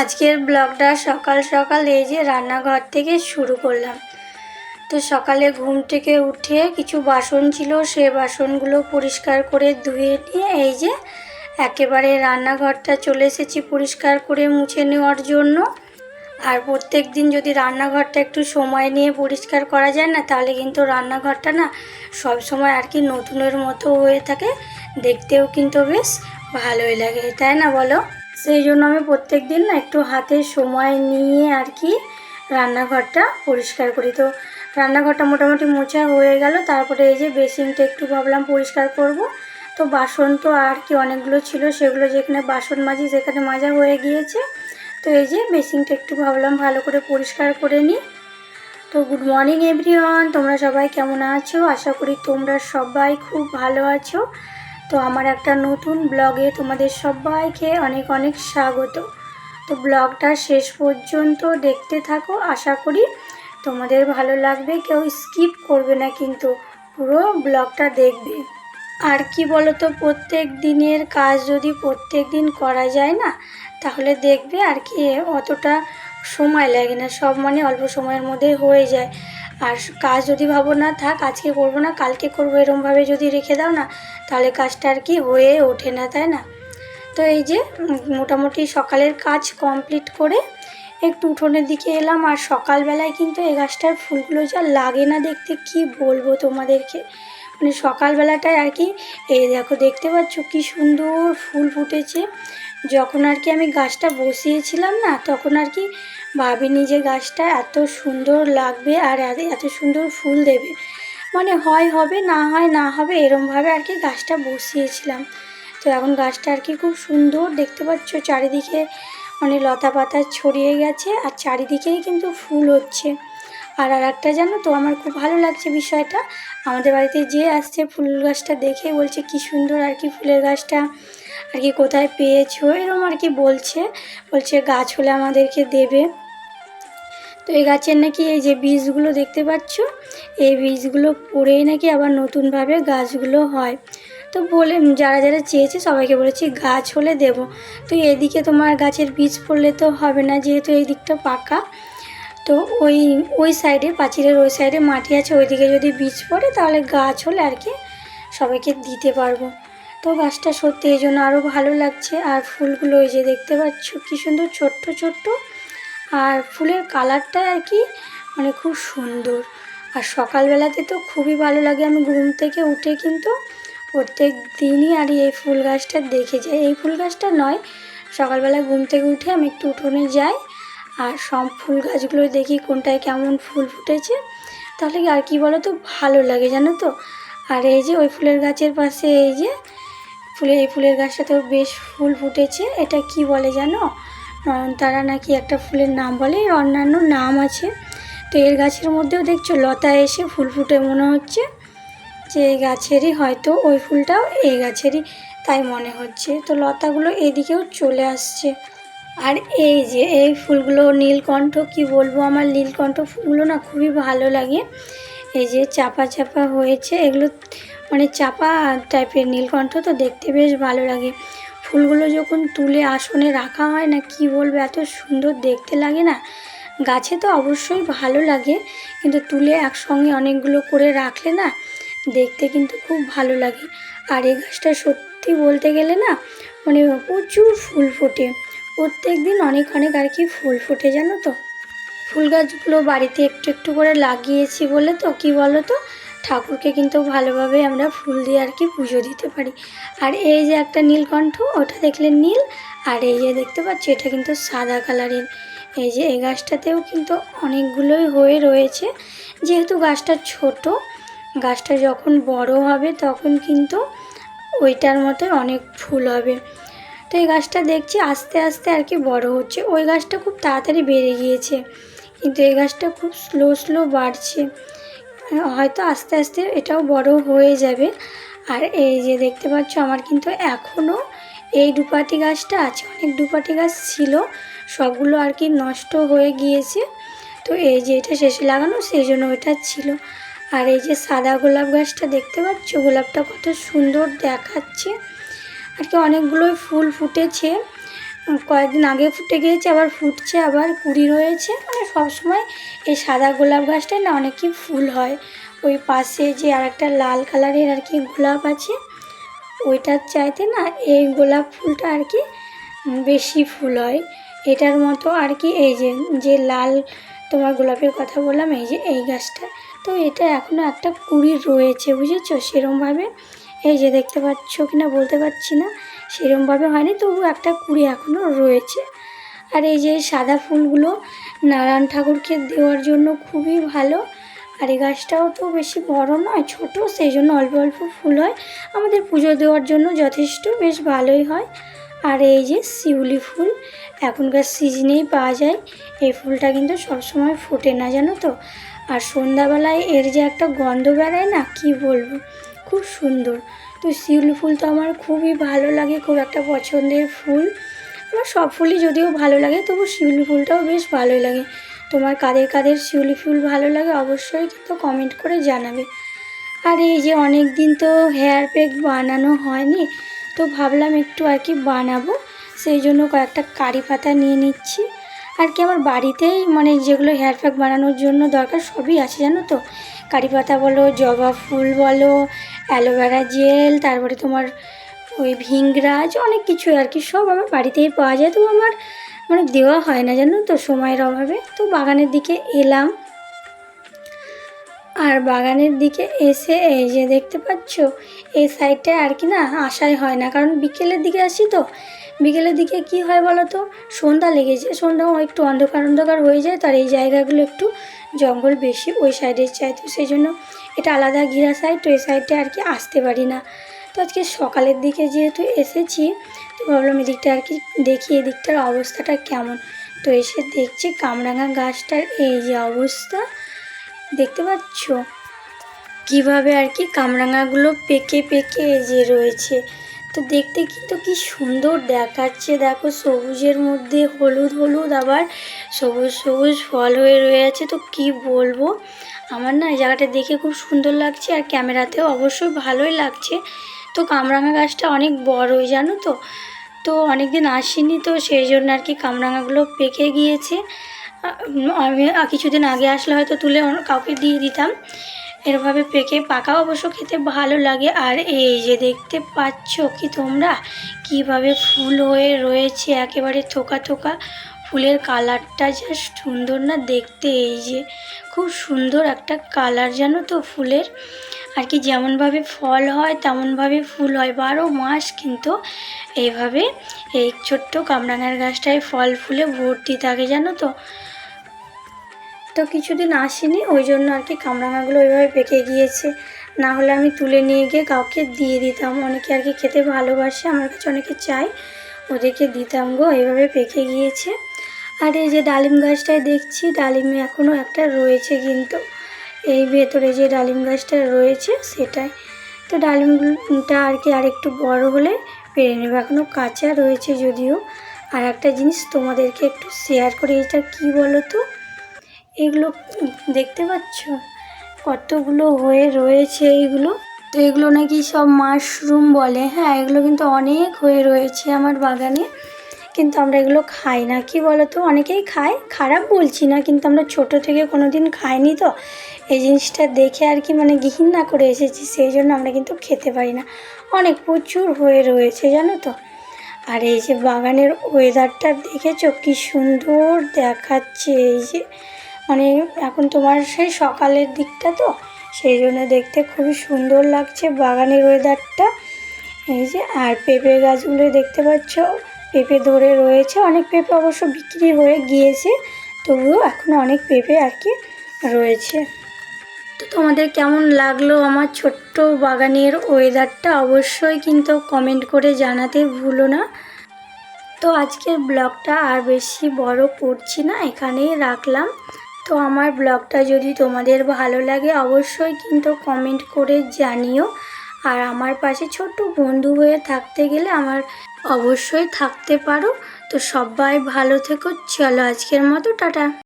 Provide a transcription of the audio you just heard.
আজকের ব্লগটা সকাল সকাল এই যে রান্নাঘর থেকে শুরু করলাম। তো সকালে ঘুম থেকে উঠে কিছু বাসন ছিল, সে বাসনগুলো পরিষ্কার করে ধুয়ে নিয়ে এই যে একেবারে রান্নাঘরটা চলে এসেছি পরিষ্কার করে মুছে নেওয়ার জন্য। আর প্রত্যেক দিন যদি রান্নাঘরটা একটু সময় নিয়ে পরিষ্কার করা যায় না, তাহলে কিন্তু রান্নাঘরটা না সব সময় আর কি নতুনের মতো হয়ে থাকে। দেখতেও কিন্তু বেশ ভালোই লাগে, তাই না বলো? সেই জন্য আমি প্রত্যেক দিন একটু হাতে সময় নিয়ে আর কি রান্নাঘরটা পরিষ্কার করি। তো রান্নাঘরটা মোটামুটি মোছা হয়ে গেল, তারপরে এই যে বেসিনটা একটু ভাবলাম পরিষ্কার করব। তো বাসন তো আর কি অনেকগুলো ছিল, সেগুলো যেখানে বাসন মাজি সেখানে মাজা হয়ে গিয়েছে। তো এই যে বেসিনটা একটু ভাবলাম ভালো করে পরিষ্কার করে নিই। তো গুড মর্নিং এভরিওয়ান, তোমরা সবাই কেমন আছো? আশা করি তোমরা সবাই খুব ভালো আছো। তো আমার একটা নতুন ব্লগে তোমাদের সবাইকে অনেক অনেক স্বাগত। তো ব্লগটা শেষ পর্যন্ত দেখতে থাকো, আশা করি তোমাদের ভালো লাগবে, কেউ স্কিপ করবে না কিন্তু পুরো ব্লগটা দেখবে। আর কি বলো তো প্রত্যেক দিনের কাজ যদি প্রত্যেক দিন করা যায় না, তাহলে দেখবে আর কি অতটা সময় লাগে না, সব মানে অল্প সময়ের মধ্যে হয়ে যায়। আর কাজ যদি ভাবো না, থাক, আজকে করব না, কালকে করব এরমভাবে যদি রেখে দাও না, তাহলে কাজটা আর কি হয়ে ওঠে না, তাই না? তো এই যে মোটামুটি সকালের কাজ কমপ্লিট করে একটু উঠোনের দিকে এলাম, আর সকালবেলায় কিন্তু এই গাছটার ফুলগুলো যা লাগে না দেখতে, কি বলব তোমাদেরকে? মানে সকালবেলাটায় আর কি, এই দেখো, দেখতে পাচ্ছ কি সুন্দর ফুল ফুটেছে। যখন আর কি আমি গাছটা বসিয়েছিলাম না, তখন আর কি ভাবিনি যে গাছটা এত সুন্দর লাগবে আর এত- সুন্দর ফুল দেবে। মানে হয় হবে, না হয় না হবে, এরমভাবে আর কি গাছটা বসিয়েছিলাম। তো এখন গাছটা আর কি খুব সুন্দর, দেখতে পাচ্ছ চারিদিকে মানে লতা পাতা ছড়িয়ে গেছে আর চারিদিকেই কিন্তু ফুল হচ্ছে। আর আর একটা জানো তো, আমার খুব ভালো লাগছে বিষয়টা। আমাদের বাড়িতে যে আসছে ফুল গাছটা দেখে বলছে, কি সুন্দর আর কি ফুলের গাছটা, আর কি কোথায় পেয়েছ? এরকম আর কি বলছে। বলছে, গাছ হলে আমাদেরকে দেবে। তো এই গাছের নাকি এই যে বীজগুলো দেখতে পাচ্ছ, এই বীজগুলো পড়েই নাকি আবার নতুনভাবে গাছগুলো হয়। তো বলে, যারা যারা চেয়েছে সবাইকে বলেছি, গাছ হলে দেব। তো এদিকে তোমার গাছের বীজ পড়লে তো হবে না, যেহেতু এই দিকটা পাকা। তো ওই ওই সাইডে পাঁচিলের ওই সাইডে মাটি আছে, ওইদিকে যদি বীজ পড়ে তাহলে গাছ হলে আর কি সবাইকে দিতে পারব। তো গাছটা সত্যি এই জন্য আরও ভালো লাগছে। আর ফুলগুলো ওই যে দেখতে পাচ্ছ, কী সুন্দর ছোট্ট ছোট্ট। আর ফুলের কালারটা আর কি মানে খুব সুন্দর। আর সকালবেলাতে তো খুবই ভালো লাগে। আমি ঘুম থেকে উঠে কিন্তু প্রত্যেক দিনই আর এই ফুল গাছটা দেখে যাই। এই ফুল গাছটা নয়, সকালবেলা ঘুম থেকে উঠে আমি একটু উঠোনে যাই। আর সব ফুল গাছগুলো দেখি কোনটায় কেমন ফুল ফুটেছে, তাহলে আর কি বলো তো ভালো লাগে, জানো তো? আর এই যে ওই ফুলের গাছের পাশে এই যে ফুলের এই ফুলের গাছটাতেও বেশ ফুল ফুটেছে, এটা কি বলে জানো? নয়নতারা নাকি একটা ফুলের নাম বলে অন্যান্য নাম আছে। তো এর গাছের মধ্যেও দেখছ লতা এসে ফুল ফুটে মনে হচ্ছে যে এই গাছেরই হয়তো ওই ফুলটাও এই গাছেরই, তাই মনে হচ্ছে। তো লতাগুলো এদিকেও চলে আসছে। আর এই যে, এই ফুলগুলো নীলকণ্ঠ, কি বলব আমার নীলকণ্ঠ ফুলগুলো না খুবই ভালো লাগে। এই যে চাপা চাপা হয়েছে, এগুলো মানে চাপা টাইপের নীলকণ্ঠ তো দেখতে বেশ ভালো লাগে। ফুলগুলো যখন তুলে আসনে রাখা হয় না, কি বলব, এত সুন্দর দেখতে লাগে না। গাছে তো অবশ্যই ভালো লাগে, কিন্তু তুলে একসঙ্গে অনেকগুলো করে রাখলে না দেখতে কিন্তু খুব ভালো লাগে। আর এই গাছটা সত্যি বলতে গেলে না মানে প্রচুর ফুল ফোটে। প্রত্যেক দিন অনেক অনেক আর কি ফুল ফুটে, জানো তো? ফুল গাছগুলো বাড়িতে একটু একটু করে লাগিয়েছি বলে তো, কি বলো তো? ঠাকুরকে কিন্তু ভালোভাবে আমরা ফুল দিয়ে আর কি পুজো দিতে পারি। আর এই যে একটা নীলকণ্ঠ, ওটা দেখলে নীল, আর এই যে দেখতে পাচ্ছি, এটা কিন্তু সাদা কালারের। এই যে এই গাছটাতেও কিন্তু অনেকগুলোই হয়ে রয়েছে। যেহেতু গাছটা ছোট, গাছটা যখন বড় হবে তখন কিন্তু ওইটার মতো অনেক ফুল হবে। তো এই গাছটা দেখছি আস্তে আস্তে আর কি বড় হচ্ছে। ওই গাছটা খুব তাড়াতাড়ি বেড়ে গিয়েছে। কিন্তু এই গাছটা খুব স্লো স্লো বাড়ছে। হয়তো আস্তে আস্তে এটাও বড় হয়ে যাবে। আর এই যে দেখতে পাচ্ছ আমার কিন্তু এখনও এই দুপাটি গাছটা আছে। অনেক দুপাটি গাছ ছিল, সবগুলো আর কি নষ্ট হয়ে গিয়েছে। তো এই যে এটা শেষে লাগানো, সেই জন্য ওইটা ছিল। আর এই যে সাদা গোলাপ গাছটা দেখতে পাচ্ছ? গোলাপটা কত সুন্দর দেখাচ্ছে। আর কি অনেকগুলোই ফুল ফুটেছে। কয়েকদিন আগে ফুটে গিয়েছে, আবার ফুটছে, আবার কুড়ি রয়েছে। মানে সবসময় এই সাদা গোলাপ গাছটায় না অনেকই ফুল হয়। ওই পাশে যে আর একটা লাল কালারের আর কি গোলাপ আছে, ওইটার চাইতে না এই গোলাপ ফুলটা আর কি বেশি ফুল হয়। এটার মতো আর কি এই যে যে লাল তোমার গোলাপের কথা বললাম, এই যে এই গাছটা। তো এটা এখনও একটা কুড়ি রয়েছে, বুঝেছ? সেরমভাবে এই যে দেখতে পাচ্ছ কি না বলতে পারছি না, সেরমভাবে হয়নি, তবু একটা কুড়ি এখনও রয়েছে। আর এই যে সাদা ফুলগুলো নারায়ণ ঠাকুরকে দেওয়ার জন্য খুবই ভালো, আর এই গাছটাও তো বেশি বড় নয়, ছোট, সেই জন্য অল্প অল্প ফুল হয়। আমাদের পুজো দেওয়ার জন্য যথেষ্ট, বেশ ভালোই হয়। আর এই যে শিউলি ফুল, এখনকার সিজনেই পাওয়া যায়। এই ফুলটা কিন্তু সবসময় ফোটে না, জানো তো? আর সন্ধ্যাবেলায় এর যে একটা গন্ধ বেড়ায় না, কি বলব? খুব সুন্দর। তো শিউলি ফুল তো আমার খুবই ভালো লাগে, খুব একটা পছন্দের ফুল। আমার সব ফুলই যদিও ভালো লাগে, তবু শিউলি ফুলটাও বেশ ভালোই লাগে। তোমার কাদের কাদের শিউলি ফুল ভালো লাগে অবশ্যই কিন্তু কমেন্ট করে জানাবে। আর এই যে অনেক দিন তো হেয়ার প্যাক বানানো হয়নি, তো ভাবলাম একটু আর কি বানাবো। সেই জন্য কয়েকটা কারি পাতা নিয়ে নিচ্ছি। আর কি আমার বাড়িতেই মানে যেগুলো হেয়ার প্যাক বানানোর জন্য দরকার সবই আছে, জানো তো? কারি পাতা বলো, জবা ফুল বলো, অ্যালোভেরা জেল, তারপরে তোমার ওই ভিংরাজ, অনেক কিছু আর কি সব আমার বাড়িতেই পাওয়া যায়। তো আমার মানে দেওয়া হয় না, জানো তো, সময়ের অভাবে। তো বাগানের দিকে এলাম। আর বাগানের দিকে এসে এই যে দেখতে পাচ্ছ, এই সাইডটায় আর কি না আসাই হয় না, কারণ বিকেলের দিকে আসি তো। বিকেলের দিকে কি হয় বলো তো সন্ধ্যা লেগে যায়, সন্ধ্যা একটু অন্ধকার অন্ধকার হয়ে যায়, তার এই জায়গাগুলো একটু জঙ্গল বেশি ওই সাইডের চাই তো সেই জন্য এটা আলাদা ঘিরা সাইড তো এই সাইডটা আর কি আসতে পারি না। তো আজকে সকালের দিকে যেহেতু এসেছি, তো ভাবলাম এদিকটা আর কি দেখি এদিকটার অবস্থাটা কেমন। তো এসে দেখছি কামরাঙা গাছটার এই যে অবস্থা, দেখতে পাচ্ছ? কীভাবে আর কি কামরাঙাগুলো পেকে পেকে যে রয়েছে। তো দেখতে কিন্তু কি সুন্দর দেখাচ্ছে। দেখো সবুজের মধ্যে হলুদ হলুদ, আবার সবুজ সবুজ ফল হয়ে রয়েছে। তো কি বলব? আমার না এই জায়গাটা দেখে খুব সুন্দর লাগছে আর ক্যামেরাতেও অবশ্যই ভালোই লাগছে। তো কামরাঙা গাছটা অনেক বড়ই, জানো তো? তো অনেক দিন আসিনি তো সেই জন্য আর কি কামরাঙাগুলো পেকে গিয়েছে। আমি কিছুদিন আগে আসলে হয়তো তুলে কাউকে দিয়ে দিতাম। এরভাবে পেকে পাকা অবশ্য খেতে ভালো লাগে। আর এই যে দেখতে পাচ্ছ কি তোমরা? কীভাবে ফুল হয়ে রয়েছে একেবারে থোকা থোকা। ফুলের কালারটা জাস্ট সুন্দর না দেখতে, এই যে খুব সুন্দর একটা কালার জানো তো ফুলের। আর কি যেমনভাবে ফল হয়, তেমনভাবে ফুল হয়। বারো মাস কিন্তু এইভাবে এই ছোট্ট কামরাঙার গাছটায় ফল ফুলে ভর্তি থাকে জানো তো। তো কিছুদিন আসিনি, ওই জন্য আর কি কামরাঙাগুলো ওইভাবে পেকে গিয়েছে। না হলে আমি তুলে নিয়ে গিয়ে কাউকে দিয়ে দিতাম। অনেকে আর কি খেতে ভালোবাসে, আমার কাছে অনেকে চাই ওদেরকে দিতাম গো, এইভাবে পেকে গিয়েছে। আর এই যে ডালিম গাছটায় দেখছি, ডালিমে এখনও একটা রয়েছে কিন্তু, এই ভেতরে যে ডালিম গাছটা রয়েছে সেটাই। তো ডালিমটা আর কি আর একটু বড় হলে পেরে নেবে। এখনও কাঁচা রয়েছে যদিও। আর একটা জিনিস তোমাদেরকে একটু শেয়ার করি, এটা কি বলো তো এগুলো দেখতে পাচ্ছ? কতগুলো হয়ে রয়েছে এইগুলো তো এগুলো নাকি সব মাশরুম বলে। হ্যাঁ এগুলো কিন্তু অনেক হয়ে রয়েছে আমার বাগানে। কিন্তু আমরা এগুলো খাই না। কি বলো তো অনেকেই খায়। খারাপ বলছি না, কিন্তু আমরা ছোট থেকে কোনো দিন খাইনি তো। এই জিনিসটা দেখে আর কি মানে ঘৃণা করে এসেছি। সেই জন্য আমরা কিন্তু খেতে পারি না। অনেক প্রচুর হয়ে রয়েছে, জানো তো? আর এই যে বাগানের ওয়েদারটা দেখেছ? কি সুন্দর দেখাচ্ছে এই যে। মানে এখন তোমার সেই সকালের দিকটা তো, সেই জন্য দেখতে খুবই সুন্দর লাগছে বাগানের ওয়েদারটা এই যে, আর পেঁপে গাছগুলো দেখতে পাচ্ছ, পেঁপে ধরে রয়েছে। অনেক পেঁপে অবশ্য বিক্রি হয়ে গিয়েছে, তবুও এখনও অনেক পেঁপে আর কি রয়েছে। তো তোমাদের কেমন লাগল আমার ছোট্ট বাগানের ওয়েদারটা অবশ্যই কিন্তু কমেন্ট করে জানাতে ভুলো না। তো আজকের ব্লগটা আর বেশি বড় করছি না, এখানেই রাখলাম। তো আমার ব্লগটা যদি তোমাদের ভালো লাগে, অবশ্যই কিন্তু কমেন্ট করে জানিও। আর আমার পাশে ছোট্ট বন্ধু হয়ে থাকতে গেলে আমার অবশ্যই থাকতে পারো। তো সবাই ভালো থেকো, চলো আজকের মতো, টাটা।